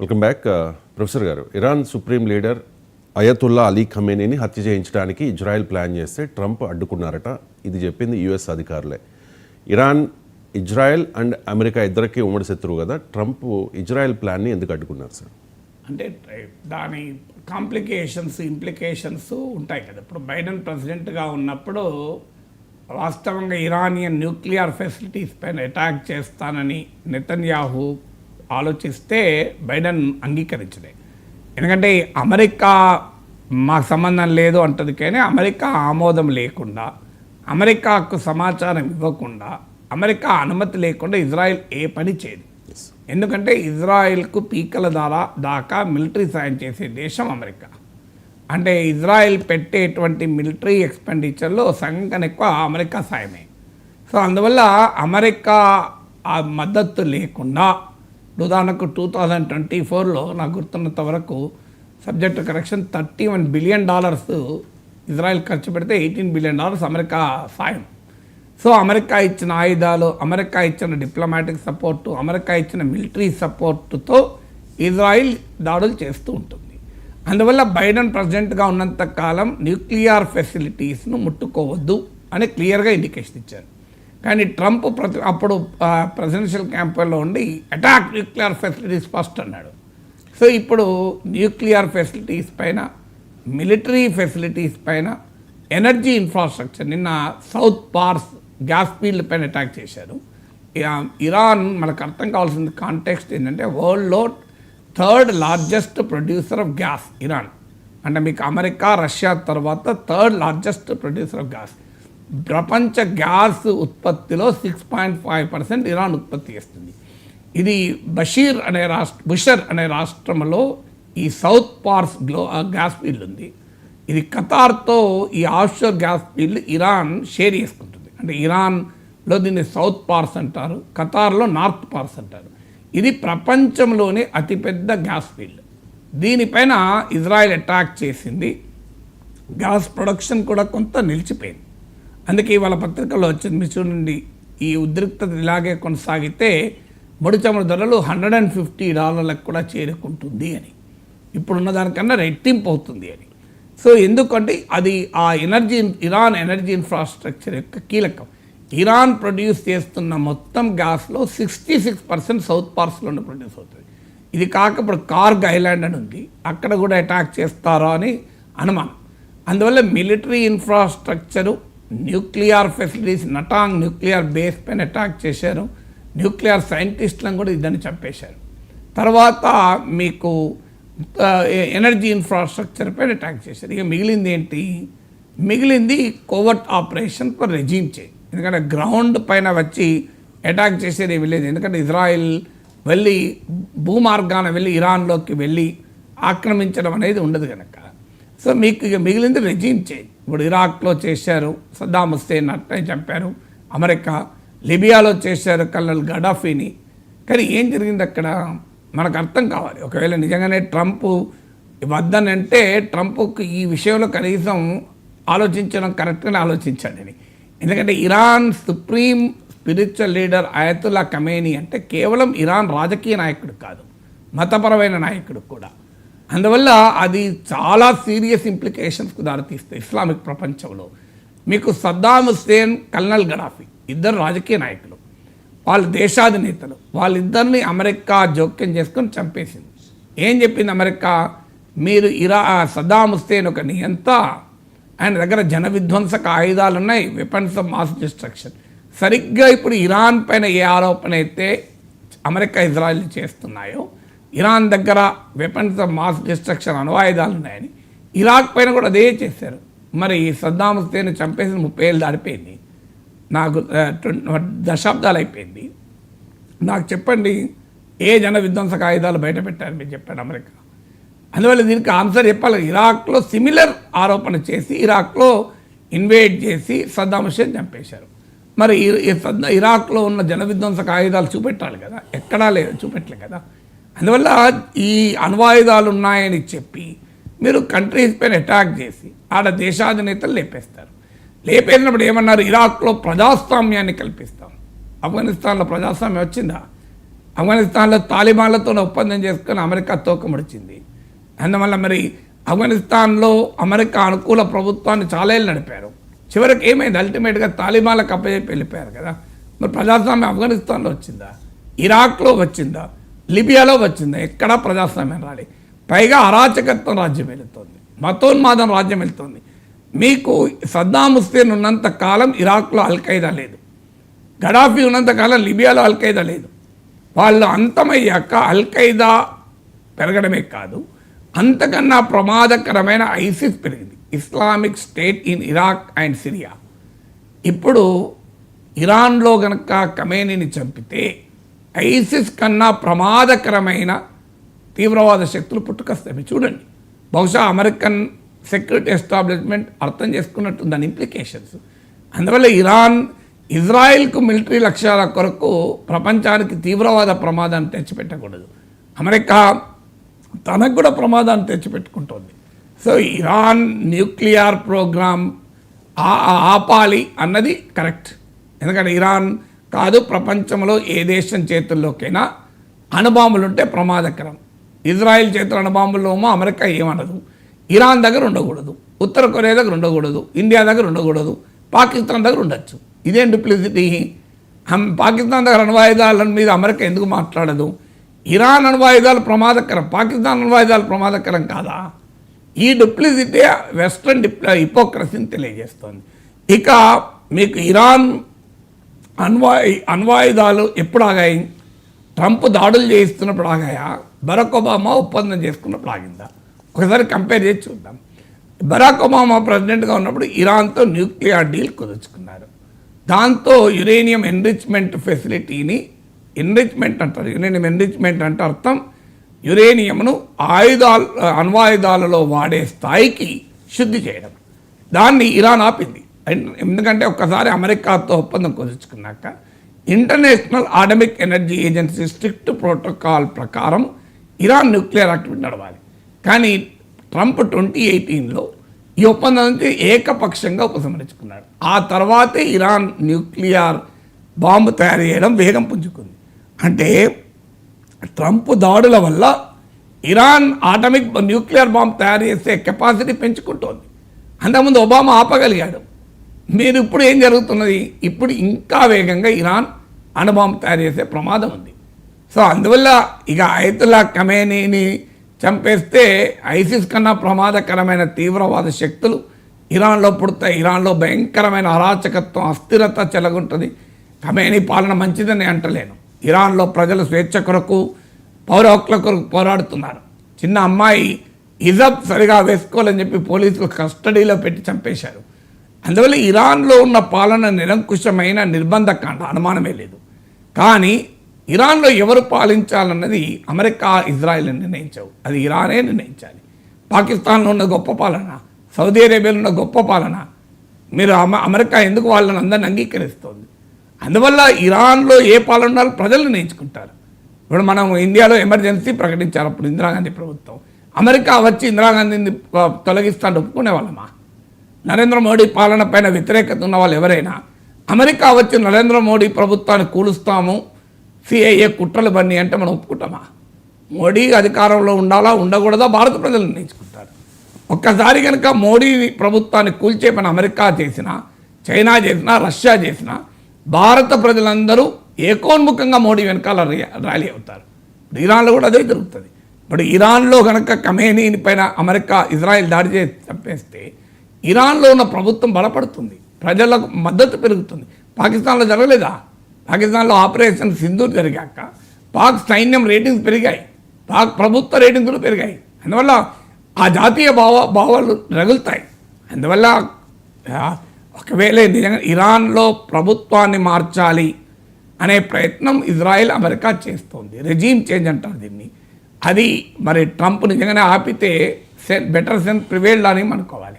Welcome back professor garu. Iran supreme leader Ayatollah Ali ఖమేనీని హత్య చేయించడానికి Israel plan చేస్తే Trump అడ్డుకున్నారట. ఇది చెప్పింది యుఎస్ అధికారులే. ఇరాన్ ఇజ్రాయెల్ అండ్ అమెరికా ఇద్దరికి ఉమ్మడి శత్రువు కదా. ట్రంప్ ఇజ్రాయెల్ ప్లాన్ని ఎందుకు అడ్డుకున్నారు సార్? అంటే దాని కాంప్లికేషన్స్ ఇంప్లికేషన్స్ ఉంటాయి కదా. ఇప్పుడు బైడెన్ ప్రెసిడెంట్గా ఉన్నప్పుడు వాస్తవంగా ఇరానియన్ న్యూక్లియర్ ఫెసిలిటీస్ పైన అటాక్ చేస్తానని నెతన్యాహు ఆలోచిస్తే బైడెన్ అంగీకరించలే. ఎందుకంటే అమెరికా మాకు సంబంధం లేదు అంటది కానీ అమెరికా ఆమోదం లేకుండా అమెరికాకు సమాచారం ఇవ్వకుండా అమెరికా అనుమతి లేకుండా ఇజ్రాయెల్ ఏ పని చేయదు. ఎందుకంటే ఇజ్రాయెల్కు పీకల ద్వారా దాకా మిలిటరీ సాయం చేసే దేశం అమెరికా. అంటే ఇజ్రాయెల్ పెట్టేటువంటి మిలిటరీ ఎక్స్పెండిచర్లో సగం కన్నా ఎక్కువ అమెరికా సాయమే. సో అందువల్ల అమెరికా ఆ మద్దతు లేకుండా ఉదాహరణకు టూ థౌజండ్ ట్వంటీ ఫోర్లో నాకు గుర్తున్నంత వరకు subject correction thirty one billion dollars Israel ఖర్చు పెడితే ఎయిటీన్ బిలియన్ డాలర్స్ అమెరికా సాయం. సో అమెరికా ఇచ్చిన ఆయుధాలు అమెరికా ఇచ్చిన డిప్లొమాటిక్ సపోర్టు అమెరికా ఇచ్చిన మిలిటరీ సపోర్టుతో ఇజ్రాయిల్ దాడులు చేస్తూ ఉంటుంది. అందువల్ల బైడెన్ ప్రెసిడెంట్గా ఉన్నంత కాలం న్యూక్లియర్ ఫెసిలిటీస్ను ముట్టుకోవద్దు అని క్లియర్గా ఇండికేషన్ ఇచ్చారు. కానీ ట్రంప్ ప్రతి అప్పుడు ప్రెసిడెన్షియల్ క్యాంపెయిన్లో ఉండి అటాక్ న్యూక్లియర్ ఫెసిలిటీస్ ఫస్ట్ అన్నాడు. సో ఇప్పుడు న్యూక్లియర్ ఫెసిలిటీస్ పైన మిలిటరీ ఫెసిలిటీస్ పైన ఎనర్జీ ఇన్ఫ్రాస్ట్రక్చర్ నిన్న సౌత్ పార్స్ గ్యాస్ ఫీల్డ్ పైన అటాక్ చేశారు. ఇరాన్ మనకు అర్థం కావాల్సిన కాంటెక్స్ట్ ఏంటంటే వరల్డ్లో third largest producer of gas Iran. అంటే మీకు అమెరికా రష్యా తర్వాత third largest producer of gas ప్రపంచ గ్యాస్ ఉత్పత్తిలో six point five percent Iran ఉత్పత్తి చేస్తుంది. ఇది బషీర్ అనే రాష్ట్ర బుషర్ అనే రాష్ట్రంలో ఈ సౌత్ పార్స్ గ్లో ఆ గ్యాస్ ఫీల్డ్ ఉంది. ఇది ఖతార్తో ఈ offshore gas field Iran share చేసుకుంటుంది. అంటే ఇరాన్లో దీన్ని సౌత్ పార్స్ అంటారు ఖతార్లో నార్త్ పార్స్ అంటారు. ఇది ప్రపంచంలోనే అతిపెద్ద గ్యాస్ ఫీల్డ్. దీనిపైన ఇజ్రాయెల్ అటాక్ చేసింది. గ్యాస్ ప్రొడక్షన్ కూడా కొంత నిలిచిపోయింది. అందుకే ఇవాళ పత్రికల్లో వచ్చింది. మీరు నుండి ఈ ఉద్రిక్తత ఇలాగే కొనసాగితే ముడి చమురు ధరలు హండ్రెడ్ అండ్ ఫిఫ్టీ డాలర్లకు కూడా చేరుకుంటుంది అని. ఇప్పుడున్న దానికన్నా రెట్టింపు అవుతుంది అని. సో ఎందుకంటే అది ఆ ఎనర్జీ ఇరాన్ ఎనర్జీ ఇన్ఫ్రాస్ట్రక్చర్ యొక్క కీలకం. ఇరాన్ ప్రొడ్యూస్ చేస్తున్న మొత్తం గ్యాస్లో సిక్స్టీ సిక్స్ పర్సెంట్ సౌత్ పార్స్లోనే ప్రొడ్యూస్ అవుతుంది. ఇది కాక ఇప్పుడు కార్గ్ ఐలాండ్ అని ఉంది. అక్కడ కూడా అటాక్ చేస్తారా అని అనుమానం. అందువల్ల military infrastructure nuclear facilities Natanz nuclear base పైన అటాక్ చేశారు. న్యూక్లియర్ సైంటిస్టులను కూడా ఇద్దరిని చంపేశారు. తర్వాత మీకు ఎనర్జీ ఇన్ఫ్రాస్ట్రక్చర్ పైన అటాక్ చేశారు. ఇక మిగిలింది ఏంటి? మిగిలింది covert operation for regime change ఎందుకంటే గ్రౌండ్ పైన వచ్చి అటాక్ చేసేది ఏమి లేదు. ఎందుకంటే ఇజ్రాయిల్ వెళ్ళి భూమార్గాన వెళ్ళి ఇరాన్లోకి వెళ్ళి ఆక్రమించడం అనేది ఉండదు కనుక సో మీకు ఇక మిగిలింది రెజీమ్ చేంజ్ ఇప్పుడు ఇరాక్లో చేశారు సద్దాం హుస్సేన్ అట్టే చంపారు అమెరికా లిబియాలో చేశారు కల్నల్ గడాఫీని. కానీ ఏం జరిగింది అక్కడ? మనకు అర్థం కావాలి. ఒకవేళ నిజంగానే ట్రంప్ వద్దనంటే ట్రంప్కి ఈ విషయంలో కనీసం ఆలోచించడం కరెక్ట్గానే ఆలోచించాడని ఎందుకంటే Iran supreme spiritual leader Ayatollah Khamenei అంటే కేవలం ఇరాన్ రాజకీయ నాయకుడు కాదు మతపరమైన నాయకుడు కూడా. అందువల్ల అది చాలా సీరియస్ ఇంప్లికేషన్స్కు దారితీస్తాయి ఇస్లామిక్ ప్రపంచంలో. మీకు సద్దాం హుస్సేన్ కల్నల్ గడాఫీ ఇద్దరు రాజకీయ నాయకులు వాళ్ళు దేశాధినేతలు వాళ్ళిద్దరిని అమెరికా జోక్యం చేసుకొని చంపేసింది. ఏం చెప్పింది అమెరికా? మీరు ఇరా సద్దాం హుస్సేన్ ఒక నియంత ఆయన దగ్గర జన విధ్వంసక ఆయుధాలు ఉన్నాయి వెపన్స్ ఆఫ్ మాస్ డిస్ట్రక్షన్ సరిగ్గా ఇప్పుడు ఇరాన్ పైన ఏ ఆరోపణ అయితే అమెరికా ఇజ్రాయెల్ చేస్తున్నాయో ఇరాన్ దగ్గర వెపన్స్ ఆఫ్ మాస్ డిస్ట్రక్షన్ అణవాయుధాలు ఉన్నాయని ఇరాక్ పైన కూడా అదే చేశారు. మరి సద్దాం హుస్సేన్ చంపేసి ముప్పై ఏళ్ళు దాడిపోయింది నాకు దశాబ్దాలు అయిపోయింది. నాకు చెప్పండి ఏ జన విధ్వంసక ఆయుధాలు బయట పెట్టారు మీరు చెప్పాడు అమెరికా? అందువల్ల దీనికి ఆన్సర్ చెప్పాలి. ఇరాక్లో సిమిలర్ ఆరోపణ చేసి ఇరాక్లో ఇన్వేట్ చేసి సద్దాం హుస్సేన్ చంపేశారు. మరి ఈ- సద్దా- ఇరాక్లో ఉన్న జన విధ్వంసక ఆయుధాలు చూపెట్టాలి కదా? ఎక్కడా లేదు చూపెట్టలేదు కదా? అందువల్ల ఈ అణ్వాయుధాలు ఉన్నాయని చెప్పి మీరు కంట్రీస్ పైన అటాక్ చేసి ఆడ దేశాధినేతలు లేపేస్తారు. లేపేసినప్పుడు ఏమన్నారు? ఇరాక్లో ప్రజాస్వామ్యాన్ని కల్పిస్తాం. ఆఫ్ఘనిస్తాన్లో ప్రజాస్వామ్యం వచ్చిందా? ఆఫ్ఘనిస్తాన్లో తాలిబాన్లతో ఒప్పందం చేసుకుని అమెరికా తోకముడిచింది. అందువల్ల మరి ఆఫ్ఘనిస్తాన్లో అమెరికా అనుకూల ప్రభుత్వాన్ని చాలా ఏళ్ళు నడిపారు. చివరికి ఏమైంది? అల్టిమేట్గా తాలిబాన్లకు అప్పచెప్పి వెళ్ళిపోయారు కదా. మరి ప్రజాస్వామ్యం ఆఫ్ఘనిస్తాన్లో వచ్చిందా? ఇరాక్లో వచ్చిందా? లిబియాలో వచ్చిందా. ఎక్కడా ప్రజాస్వామ్యం రాలి. పైగా అరాచకత్వం రాజ్యం వెళుతోంది. మతోన్మాదం రాజ్యం వెళ్తోంది. మీకు సద్దాం హుస్సేన్ ఉన్నంత కాలం ఇరాక్లో అల్ఖైదా లేదు. గడాఫీ ఉన్నంతకాలం లిబియాలో అల్ఖైదా లేదు. వాళ్ళు అంతమయ్యాక అల్ఖైదా పెరగడమే కాదు అంతకన్నా ప్రమాదకరమైన ఐసిస్ పెరిగింది. Islamic State in Iraq and Syria. ఇప్పుడు ఇరాన్లో గనక కమేనీని చంపితే ఐసిస్ కన్నా ప్రమాదకరమైన తీవ్రవాద శక్తులు పుట్టుకొస్తాయి. చూడండి. బహుశా అమెరికన్ సెక్యూరిటీ ఎస్టాబ్లిష్మెంట్ అర్థం చేసుకున్నట్టు దాని ఇంప్లికేషన్స్ అందువల్ల ఇరాన్ ఇజ్రాయెల్కు మిలిటరీ లక్ష్యాల కొరకు ప్రపంచానికి తీవ్రవాద ప్రమాదాన్ని తెచ్చిపెట్టకూడదు. అమెరికా తనకు కూడా ప్రమాదాన్ని తెచ్చిపెట్టుకుంటుంది. సో ఇరాన్ న్యూక్లియర్ ప్రోగ్రామ్ ఆపాలి అన్నది కరెక్ట్. ఎందుకంటే ఇరాన్ కాదు ప్రపంచంలో ఏ దేశం చేతుల్లోకైనా అణుబాంబులు ఉంటే ప్రమాదకరం. ఇజ్రాయెల్ చేతుల అణుబాంబుల్లోమో అమెరికా ఏమనదు. ఇరాన్ దగ్గర ఉండకూడదు. ఉత్తర కొరియా దగ్గర ఉండకూడదు. ఇండియా దగ్గర ఉండకూడదు. పాకిస్తాన్ దగ్గర ఉండొచ్చు. ఇదేం డిప్లిసిటీ. పాకిస్తాన్ దగ్గర అణువాయుధాల మీద అమెరికా ఎందుకు మాట్లాడదు? ఇరాన్ అణువాయుధాలు ప్రమాదకరం. పాకిస్తాన్ అణువాయుధాలు ప్రమాదకరం కాదా? ఈ డిప్లిసిటీ వెస్ట్రన్ డిప్ల హిపోక్రసీని తెలియజేస్తోంది. ఇక మీకు ఇరాన్ అణ్వాయు అణ్వాయుధాలు ఎప్పుడు ఆగాయి ట్రంప్ దాడులు చేయిస్తున్నప్పుడు ఆగాయా బరాక్ ఒబామా ఒప్పందం చేసుకున్నప్పుడు ఆగిందా ఒకసారి కంపేర్ చేసి చూద్దాం. బరాక్ ఒబామా ప్రెసిడెంట్గా ఉన్నప్పుడు ఇరాన్తో న్యూక్లియర్ డీల్ కుదుర్చుకున్నారు. దాంతో యురేనియం ఎన్రిచ్మెంట్ ఫెసిలిటీని ఎన్రిచ్మెంట్ అంటారు యురేనియం ఎన్రిచ్మెంట్ అంటే అర్థం యురేనియంను ఆయుధాలు అణ్వాయుధాలలో వాడే స్థాయికి శుద్ధి చేయడం. దాన్ని ఇరాన్ ఆపింది. ఎందుకంటే ఒక్కసారి అమెరికాతో ఒప్పందం కుదుర్చుకున్నాక International Atomic Energy Agency strict protocol ప్రకారం ఇరాన్ న్యూక్లియర్ యాక్టివిటీ నడవాలి. కానీ ట్రంప్ ట్వంటీ ఎయిటీన్లో ఈ ఒప్పందం నుంచి ఏకపక్షంగా ఉపసంహరించుకున్నాడు. ఆ తర్వాతే ఇరాన్ న్యూక్లియర్ బాంబు తయారు చేయడం వేగం పుంజుకుంది. అంటే ట్రంప్ దాడుల వల్ల ఇరాన్ ఆటమిక్ న్యూక్లియర్ బాంబు తయారు చేసే కెపాసిటీ పెంచుకుంటోంది. అంతకుముందు ఒబామా ఆపగలిగాడు. మీరు ఇప్పుడు ఏం జరుగుతున్నది? ఇప్పుడు ఇంకా వేగంగా ఇరాన్ అణుబాంబు తయారు చేసే ప్రమాదం ఉంది. సో అందువల్ల ఇక ఐతుల్లా కమేనీని చంపేస్తే ఐసిస్ కన్నా ప్రమాదకరమైన తీవ్రవాద శక్తులు ఇరాన్లో పుడతాయి. ఇరాన్లో భయంకరమైన అరాచకత్వం అస్థిరత చెలగుంటుంది. కమేనీ పాలన మంచిదని అంటలేను. ఇరాన్లో ప్రజలు స్వేచ్ఛ కొరకు పౌర హక్కుల కొరకు పోరాడుతున్నారు. చిన్న అమ్మాయి ఇజబ్ సరిగా వేసుకోవాలని చెప్పి పోలీసులు కస్టడీలో పెట్టి చంపేశారు. అందువల్ల ఇరాన్లో ఉన్న పాలన నిరంకుశమైన నిర్బంధకాండ అనుమానమే లేదు. కానీ ఇరాన్లో ఎవరు పాలించాలన్నది అమెరికా ఇజ్రాయెల్ నిర్ణయించవు. అది ఇరానే నిర్ణయించాలి. పాకిస్తాన్లో ఉన్న గొప్ప పాలన సౌదీ అరేబియాలో ఉన్న గొప్ప పాలన మీరు అమ అమెరికా ఎందుకు వాళ్ళని అందరిని అంగీకరిస్తోంది? అందువల్ల ఇరాన్లో ఏ పాలన ఉండాలో ప్రజలు నిర్ణయించుకుంటారు. ఇప్పుడు మనం ఇండియాలో ఎమర్జెన్సీ ప్రకటించారు అప్పుడు ఇందిరాగాంధీ ప్రభుత్వం. అమెరికా వచ్చి ఇందిరాగాంధీని తొలగిస్తాను ఒప్పుకునే వాళ్ళమా? నరేంద్ర మోడీ పాలన పైన వ్యతిరేకత ఉన్న వాళ్ళు ఎవరైనా అమెరికా వచ్చి నరేంద్ర మోడీ ప్రభుత్వాన్ని కూలుస్తాము సిఐఏ కుట్రలు బన్ని అంటే మనం ఒప్పుకుంటామా? మోడీ అధికారంలో ఉండాలా ఉండకూడదా? భారత ప్రజలు నిర్ణయించుకుంటారు. ఒక్కసారి కనుక మోడీ ప్రభుత్వాన్ని కూల్చే పని అమెరికా చేసినా చైనా చేసినా రష్యా చేసినా భారత ప్రజలందరూ ఏకోన్ముఖంగా మోడీ వెనకాల ర్యాలీ అవుతారు. ఇప్పుడు ఇరాన్లో కూడా అదే జరుగుతుంది. ఇప్పుడు ఇరాన్లో కనుక కమేనీని పైన అమెరికా ఇజ్రాయెల్ దాడి చేసి చంపేస్తే ఇరాన్లో ఉన్న ప్రభుత్వం బలపడుతుంది. ప్రజలకు మద్దతు పెరుగుతుంది. పాకిస్తాన్లో జరగలేదా? పాకిస్తాన్లో ఆపరేషన్ సింధూర్ జరిగాక పాక్ సైన్యం రేటింగ్స్ పెరిగాయి. పాక్ ప్రభుత్వ రేటింగ్స్ కూడా పెరిగాయి. అందువల్ల ఆ జాతీయ భావ భావాలు రగులుతాయి. అందువల్ల ఒకవేళ నిజంగా ఇరాన్లో ప్రభుత్వాన్ని మార్చాలి అనే ప్రయత్నం ఇజ్రాయెల్ అమెరికా చేస్తోంది. రెజీమ్ చేంజ్ అంటారు దీన్ని. అది మరి ట్రంప్ నిజంగానే ఆపితే సెన్ బెటర్ సెన్స్ ప్రివేల్డ్ అని అనుకోవాలి.